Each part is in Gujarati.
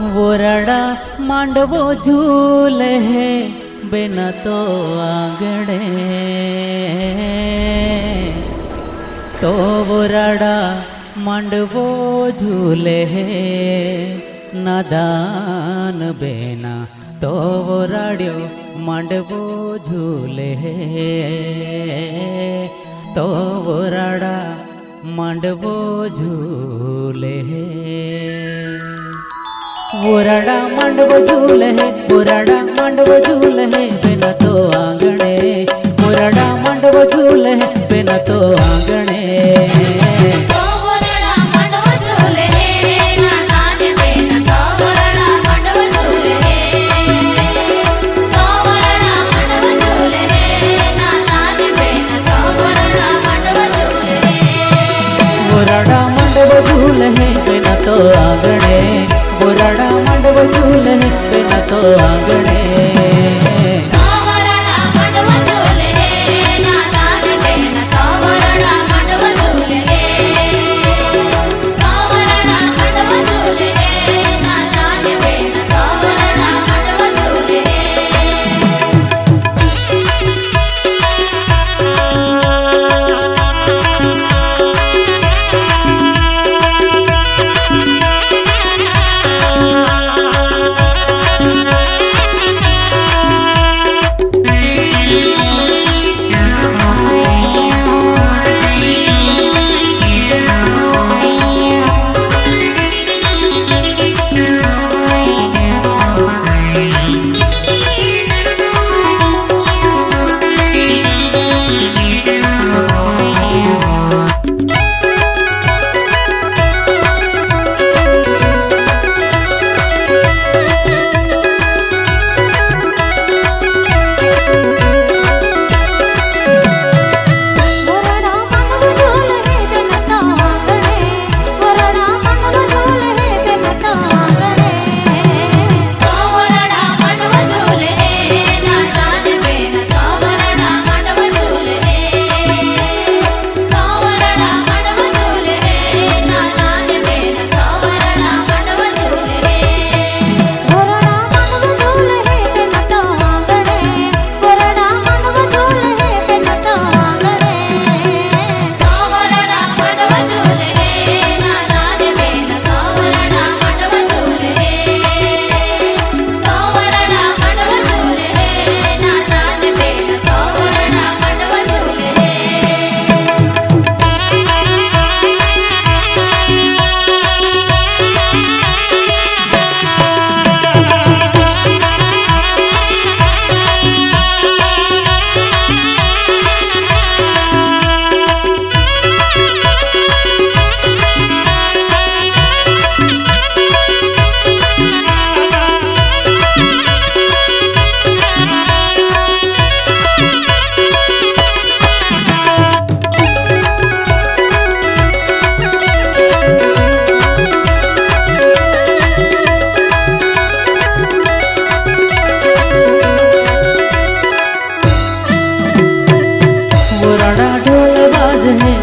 વોરડા માંડવો ઝૂલે હે, બેન તો આંગણે. તો વોરડા માંડવો ઝૂલે હે, નાદાન બેના તો વોરાડ્યો માંડવો ઝૂલે હે. તો વોરાડા માંડવો ઝૂલે હે. ઓરડા મંડવો ઝૂલ હે ઓરડા મંડવો ઝૂલ હે પેલા તો આ ಅಂಗಡಿ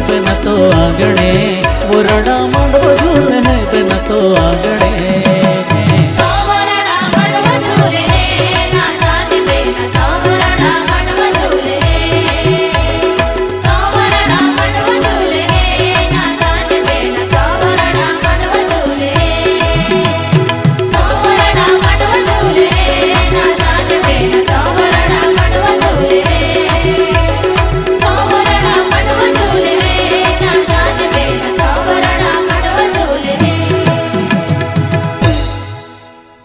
નહીં તો આગળ ઓરડા માંડવો છું નહીં તો આગળ